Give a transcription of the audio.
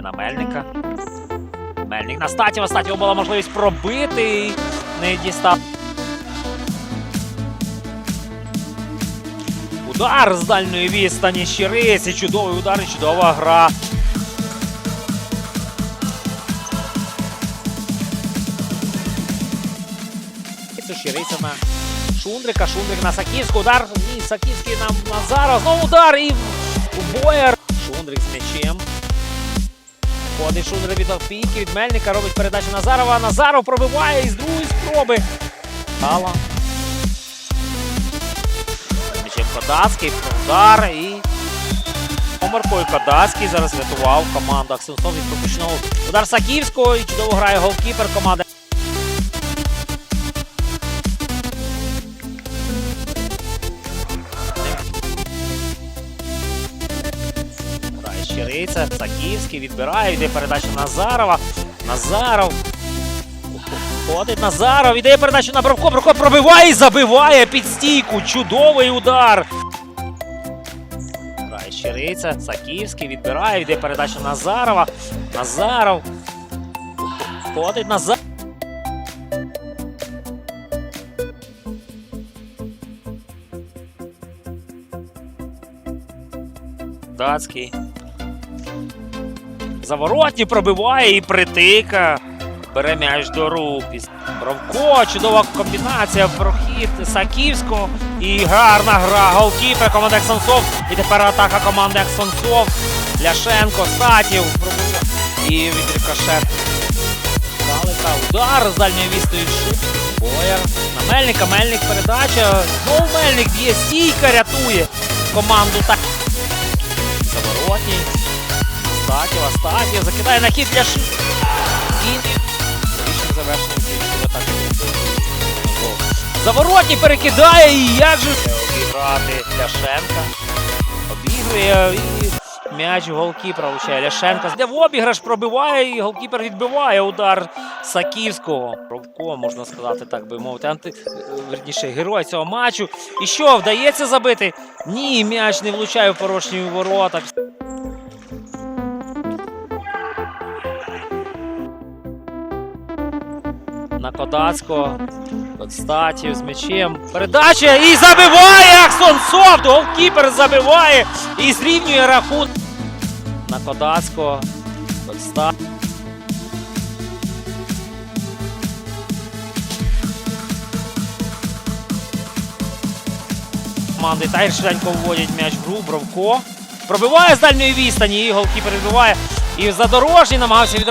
на Мельника. Мельник на Статєва. Статєва була можливість пробити і не дістав. Удар з дальньої відстані Щириці. Чудовий удар і чудова гра. Щириця на Шундрика. Шундрик на Саківську. Удар. Ні, Саківський на Назара. Знову удар і Боєр. Шундрик з м'ячем. Ходить Шундрик від Опійки, від Мельника. Робить передачу Назарова. Назаров пробиває із другої спроби. Тала. Мічем Кодацький. Удар і. Помаркою Кадацький зараз рятував команду Аксенсов від пропущеного удар Саківського і чудово грає голкіпер команди. Щириця, Саківський відбирає, йде передача Назарова. Назаров. Ходить Назаров, іде передача на Бровко. Бровко пробиває і забиває під стійку. Чудовий удар. Грає Щириця, Саківський відбирає, йде передача Назарова. Назаров. Ходить Назаров. Дацький. Заворотні пробиває і притика. Бере м'яч до рук. Бровко, чудова комбінація, прохід Саківського. І гарна гра. Голкіпер команди Аксонсов. І тепер атака команди Аксонсов. Ляшенко, Статів. пробиває. І від рикошет. Калика. Удар з дальньої відстої. Бояр. На Мельника. Мельник передача. Знову Мельник б'є. Стійка рятує команду. Заворотній. Статів, Астатів. Закидає на хід для Ши. І рішення завершення української атаки. Заворотній перекидає і як же обіграти Ляшенка. Обігрує і м'яч голкіпера влучає Ляшенка. Де в обіграш пробиває і голкіпер відбиває удар Саківського. Бровко, можна сказати, так би мовити, анти... верніше, герой цього матчу. І що, вдається забити? Ні, м'яч не влучає в порожні ворота. На Кодацького. Статів з м'ячем. Передача і забиває Аксон Софт. Голкіпер забиває і зрівнює рахунок. На Кодацького. Ста... Команди Тайр швиденько вводять м'яч в гру. Бровко. Пробиває з дальньої відстані і голкіпер відбиває. І задорожній намагався від